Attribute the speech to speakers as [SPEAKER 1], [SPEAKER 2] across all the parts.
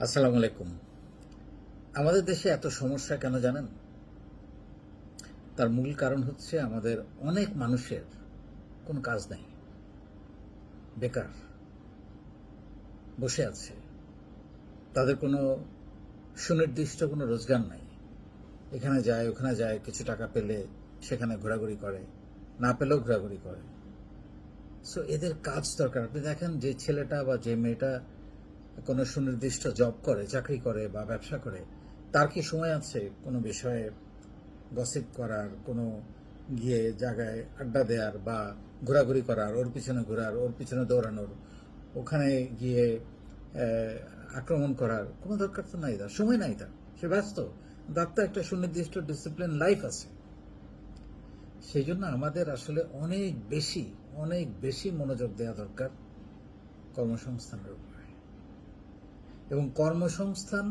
[SPEAKER 1] আসসালামু আলাইকুম। আমাদের দেশে এত সমস্যা কেন জানেন? তার মূল কারণ হচ্ছে আমাদের অনেক মানুষের কোনো কাজ নেই। বেকার, বসে আছে। তাদের কোনো সুনির্দিষ্ট কোনো রোজগার নাই। এখানে যায়, ওখানে যায়, কিছু টাকা পেলে সেখানে ঘোরাঘুরি করে, না পেলেও ঘোরাঘুরি করে। সো এদের কাজ দরকার। আপনি দেখেন যে ছেলেটা বা যে মেয়েটা কোনো সুনির্দিষ্ট জব করে, চাকরি করে বা ব্যবসা করে, তার কি সময় আছে কোনো বিষয়ে গসিপ করার, কোনো গিয়ে জায়গায় আড্ডা দেওয়ার বা ঘোরাঘুরি করার, ওর পিছনে ঘোরার, ওর পিছনে দৌড়ানোর, ওখানে গিয়ে আক্রমণ করার, কোনো দরকার তো নাই তার, সময় নাই তার, সে ব্যস্ত। তার তো একটা সুনির্দিষ্ট ডিসিপ্লিন লাইফ আছে। সেই জন্য আমাদের আসলে অনেক বেশি অনেক বেশি মনোযোগ দেওয়া দরকার কর্মসংস্থানের উপরে। এবং কর্মসংস্থান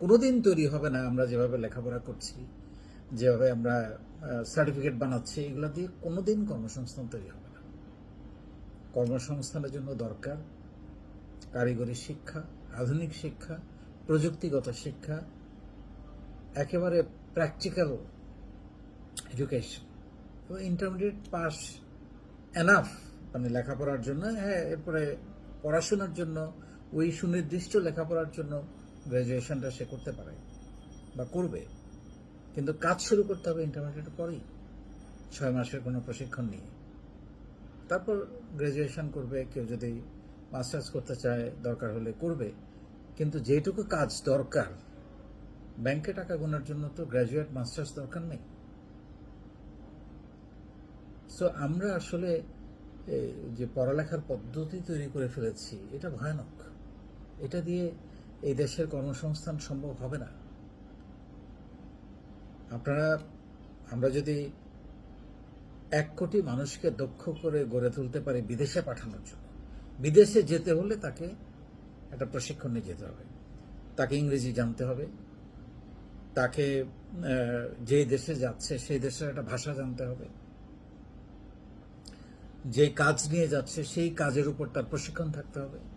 [SPEAKER 1] কোনোদিন তৈরি হবে না আমরা যেভাবে লেখাপড়া করছি, যেভাবে আমরা সার্টিফিকেট বানাচ্ছি, এগুলো দিয়ে কোনোদিন কর্মসংস্থান তৈরি হবে না। কর্মসংস্থানের জন্য দরকার কারিগরি শিক্ষা, আধুনিক শিক্ষা, প্রযুক্তিগত শিক্ষা, একেবারে প্র্যাকটিক্যাল এডুকেশন এবং ইন্টারমিডিয়েট পাস এনাফ মানে লেখাপড়ার জন্য হ্যাঁ এরপরে পড়াশোনার জন্য ওই সুনির্দিষ্ট লেখাপড়ার জন্য গ্র্যাজুয়েশনটা সে করতে পারে বা করবে। কিন্তু কাজ শুরু করতে হবে ইন্টারমিডিয়েট পরেই ছয় মাসের কোনো প্রশিক্ষণ নিয়ে। তারপর গ্র্যাজুয়েশন করবে, কেউ যদি মাস্টার্স করতে চায়, দরকার হলে করবে। কিন্তু যেটুকু কাজ দরকার ব্যাংকে টাকা গোনার জন্য তো গ্র্যাজুয়েট মাস্টার্স দরকার নেই। সো আমরা আসলে যে পড়ালেখার পদ্ধতি তৈরি করে ফেলেছি, এটা ভয়ানক। এটা দিয়ে এই দেশের কর্মসংস্থান সম্ভব হবে না। আপনারা, আমরা যদি এক কোটি মানুষকে দক্ষ করে গড়ে তুলতে পারি বিদেশে পাঠানোর জন্য, বিদেশে যেতে হলে তাকে একটা প্রশিক্ষণ যেতে হবে। তাকে ইংরেজি জানতে হবে। তাকে যে দেশে যাচ্ছে সেই দেশের একটা ভাষা জানতে হবে। যে কাজ নিয়ে যাচ্ছে সেই কাজের উপর তার প্রশিক্ষণ থাকতে হবে।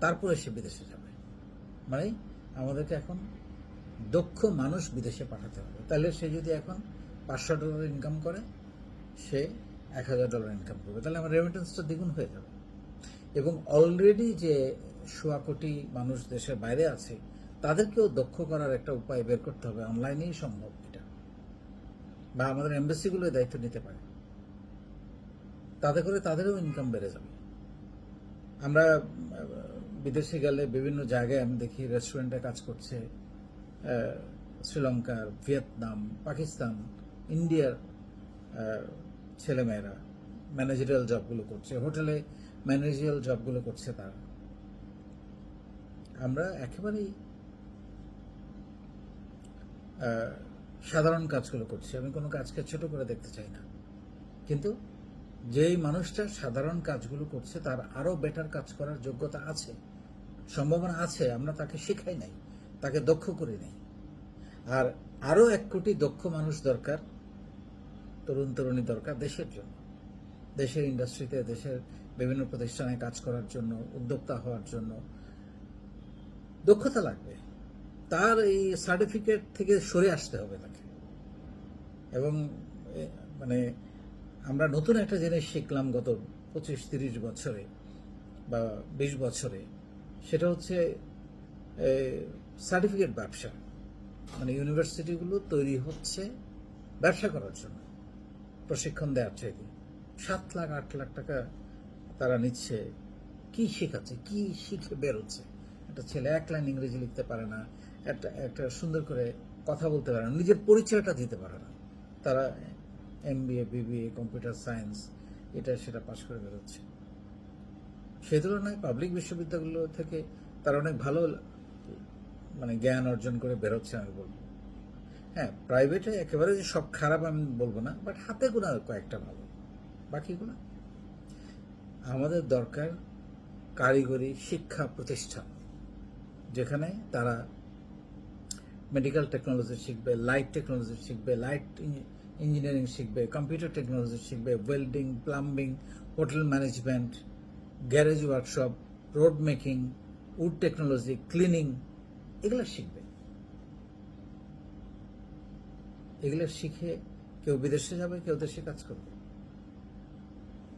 [SPEAKER 1] তারপরে সে বিদেশে যাবে। মানে আমাদেরকে এখন দক্ষ মানুষ বিদেশে পাঠাতে হবে। তাহলে সে যদি এখন পাঁচশো ডলার ইনকাম করে, সে এক হাজার ডলার ইনকাম করবে। তাহলে আমার রেমিটেন্সটা দ্বিগুণ হয়ে যাবে। এবং অলরেডি যে সোয়া কোটি মানুষ দেশের বাইরে আছে, তাদেরকেও দক্ষ করার একটা উপায় বের করতে হবে। অনলাইনেই সম্ভব এটা। বা আমাদের এম্বাসিগুলো দায়িত্ব নিতে পারে। তাতে করে তাদেরও ইনকাম বেড়ে যাবে। আমরা বিদেশে গেলে বিভিন্ন জায়গায় আমি দেখি রেস্টুরেন্টে কাজ করছে শ্রীলঙ্কার ভিয়েতনাম, পাকিস্তান, ইন্ডিয়ার ছেলেমেয়েরা ম্যানেজারিয়াল জবগুলো করছে, হোটেলে ম্যানেজারিয়াল জবগুলো করছে তারা। আমরা একেবারেই সাধারণ কাজগুলো করছি, আমি কোনো কাজকে ছোট করে দেখতে চাই না। কিন্তু যেই মানুষটা সাধারণ কাজগুলো করছে তার আরও বেটার কাজ করার যোগ্যতা আছে। সম্ভাবনা আছে, আমরা তাকে শেখাই নাই, তাকে দক্ষ করে নেই। আর আরও এক কোটি দক্ষ মানুষ দরকার, তরুণ তরুণী দরকার দেশের জন্য। দেশের ইন্ডাস্ট্রিতে দেশের বিভিন্ন প্রতিষ্ঠানে কাজ করার জন্য, উদ্যোক্তা হওয়ার জন্য দক্ষতা লাগবে। তার এই সার্টিফিকেট থেকে সরে আসতে হবে তাকে। এবং মানে আমরা নতুন একটা জিনিস শিখলাম গত পঁচিশ, তিরিশ বছরে বা বিশ বছরে। সেটা হচ্ছে সার্টিফিকেট ব্যবসা। মানে ইউনিভার্সিটিগুলো তৈরি হচ্ছে ব্যবসা করার জন্য। প্রশিক্ষণ দেওয়ার চাইতে। সাত লাখ, আট লাখ টাকা তারা নিচ্ছে। কি শেখাচ্ছে? কি শিখে বেরোচ্ছে? একটা ছেলে এক লাইন ইংরেজি লিখতে পারে না, একটা একটা সুন্দর করে কথা বলতে পারে না, নিজের পরিচয়টা দিতে পারে না। তারা M B A BBA computer science, এটা সেটা পাশ করে বেরোচ্ছে। সেই তুলনায় পাবলিক বিশ্ববিদ্যালয় থেকে তারা অনেক ভালো মানে জ্ঞান অর্জন করে বেরোচ্ছে আমি বলব। হ্যাঁ প্রাইভেটে একেবারে যে সব খারাপ আমি বলব না বাট হাতে গোনা কয়েকটা ভালো। বাকিগুলো? আমাদের দরকার কারিগরি শিক্ষা প্রতিষ্ঠান, যেখানে তারা মেডিকেল টেকনোলজি শিখবে লাইট টেকনোলজি শিখবে লাইট ইঞ্জিনিয়ারিং শিখবে কম্পিউটার টেকনোলজি শিখবে welding plumbing hotel management garage workshop, road making, wood technology, cleaning, এগুলো শিখবে। এগুলো শিখে কেউ বিদেশে যাবে, কেউ দেশে কাজ করবে।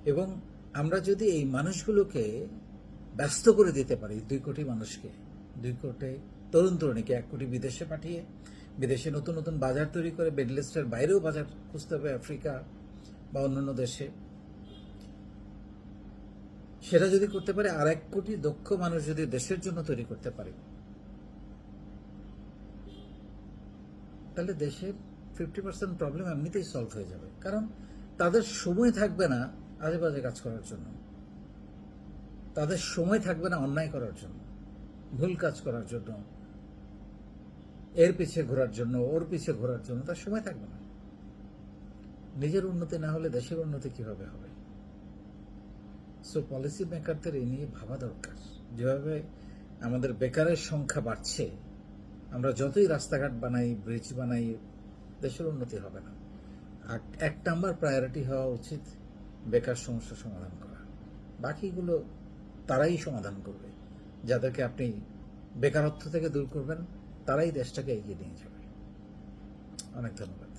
[SPEAKER 1] এবং আমরা যদি এই মানুষগুলোকে ব্যস্ত করে দিতে পারি, দুই কোটি মানুষকে, দুই কোটি তরুণ তরুণীকে, এক কোটি বিদেশে পাঠিয়ে, বিদেশে নতুন নতুন বাজার তৈরি করে মিডলিস্টের বাইরেও বাজার খুঁজতে হবে আফ্রিকা বা অন্যান্য দেশে সেটা যদি করতে পারে আর এক কোটি দক্ষ মানুষ যদি দেশের জন্য তৈরি করতে পারে, তাহলে দেশের ফিফটি পার্সেন্ট প্রবলেম এমনিতেই সলভ হয়ে যাবে। কারণ তাদের সময় থাকবে না আজে বাজে কাজ করার জন্য। তাদের সময় থাকবে না অন্যায় করার জন্য, ভুল কাজ করার জন্য, এর পিছিয়ে ঘোরার জন্য, ওর পিছিয়ে ঘোরার জন্য। তার সময় থাকবে না। নিজের উন্নতি না হলে দেশের উন্নতি কীভাবে হবে? সো পলিসি মেকারদের এই নিয়ে ভাবা দরকার। যেভাবে আমাদের বেকারের সংখ্যা বাড়ছে, আমরা যতই রাস্তাঘাট বানাই ব্রিজ বানাই, দেশের উন্নতি হবে না। আর এক নাম্বার প্রায়োরিটি হওয়া উচিত বেকার সমস্যা সমাধান করা। বাকিগুলো তারাই সমাধান করবে। যাদেরকে আপনি বেকারত্ব থেকে দূর করবেন, তারাই দেশটাকে এগিয়ে নিয়ে যাবে। অনেক ধন্যবাদ।